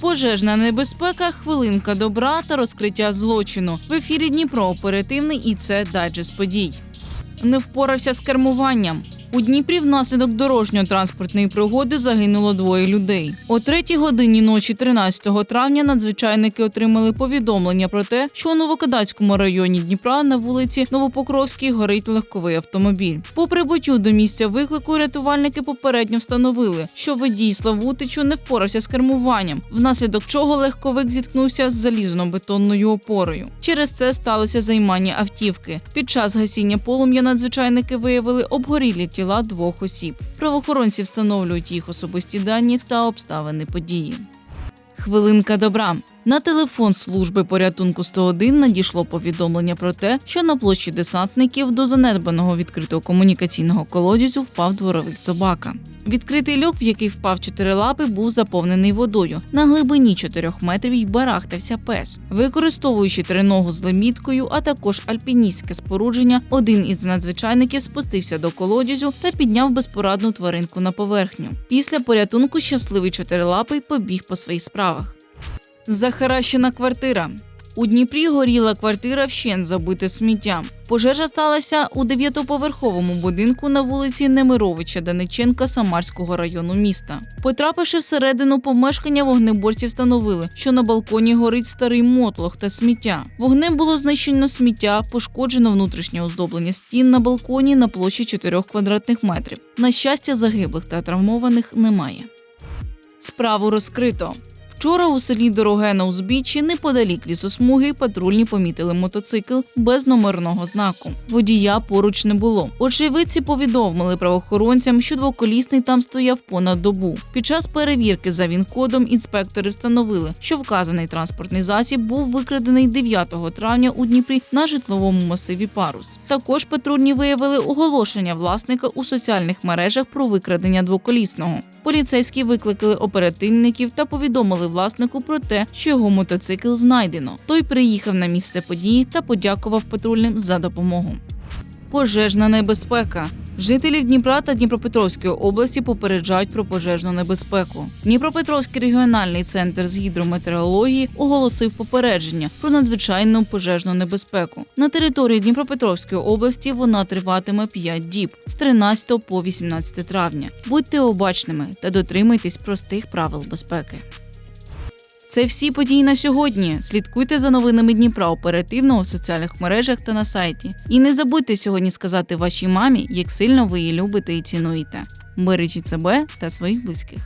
Пожежна небезпека, хвилинка добра та розкриття злочину. В ефірі Дніпро оперативний і це дайджест подій. Не впорався з кермуванням. У Дніпрі внаслідок дорожньо-транспортної пригоди загинуло двоє людей. О третій годині ночі 13 травня надзвичайники отримали повідомлення про те, що у Новокадацькому районі Дніпра на вулиці Новопокровській горить легковий автомобіль. По прибуттю до місця виклику рятувальники попередньо встановили, що водій Славутичу не впорався з кермуванням, внаслідок чого легковик зіткнувся з залізно-бетонною опорою. Через це сталося займання автівки. Під час гасіння полум'я надзвичайники виявили обгорілі тіла двох осіб. Правоохоронці встановлюють їх особисті дані та обставини події. Хвилинка добра. На телефон служби порятунку 101 надійшло повідомлення про те, що на площі десантників до занедбаного відкритого комунікаційного колодязю впав дворовий собака. Відкритий люк, в який впав чотирилапий, був заповнений водою. На глибині 4 метрів й барахтався пес. Використовуючи триногу з леміткою, а також альпіністське спорудження, один із надзвичайників спустився до колодязю та підняв безпорадну тваринку на поверхню. Після порятунку щасливий чотирилапий побіг по своїх справах. Захаращена квартира. У Дніпрі горіла квартира вщент забита сміттям. Пожежа сталася у дев'ятоповерховому будинку на вулиці Немировича Даниченка Самарського району міста. Потрапивши всередину помешкання, вогнеборці встановили, що на балконі горить старий мотлох та сміття. Вогнем було знищено сміття, пошкоджено внутрішнє оздоблення стін на балконі на площі 4 квадратних метрів. На щастя, загиблих та травмованих немає. Справу розкрито. Вчора у селі Дороге на узбіччі неподалік лісосмуги патрульні помітили мотоцикл без номерного знаку. Водія поруч не було. Очевидці повідомили правоохоронцям, що двоколісний там стояв понад добу. Під час перевірки за він-кодом інспектори встановили, що вказаний транспортний засіб був викрадений 9 травня у Дніпрі на житловому масиві Парус. Також патрульні виявили оголошення власника у соціальних мережах про викрадення двоколісного. Поліцейські викликали оперативників та повідомили власнику про те, що його мотоцикл знайдено. Той приїхав на місце події та подякував патрульним за допомогу. Пожежна небезпека. Жителів Дніпра та Дніпропетровської області попереджають про пожежну небезпеку. Дніпропетровський регіональний центр з гідрометеорології оголосив попередження про надзвичайну пожежну небезпеку. На території Дніпропетровської області вона триватиме 5 діб з 13 по 18 травня. Будьте обачними та дотримуйтесь простих правил безпеки. Це всі події на сьогодні. Слідкуйте за новинами Дніпра оперативно у соціальних мережах та на сайті. І не забудьте сьогодні сказати вашій мамі, як сильно ви її любите і цінуєте. Бережіть себе та своїх близьких.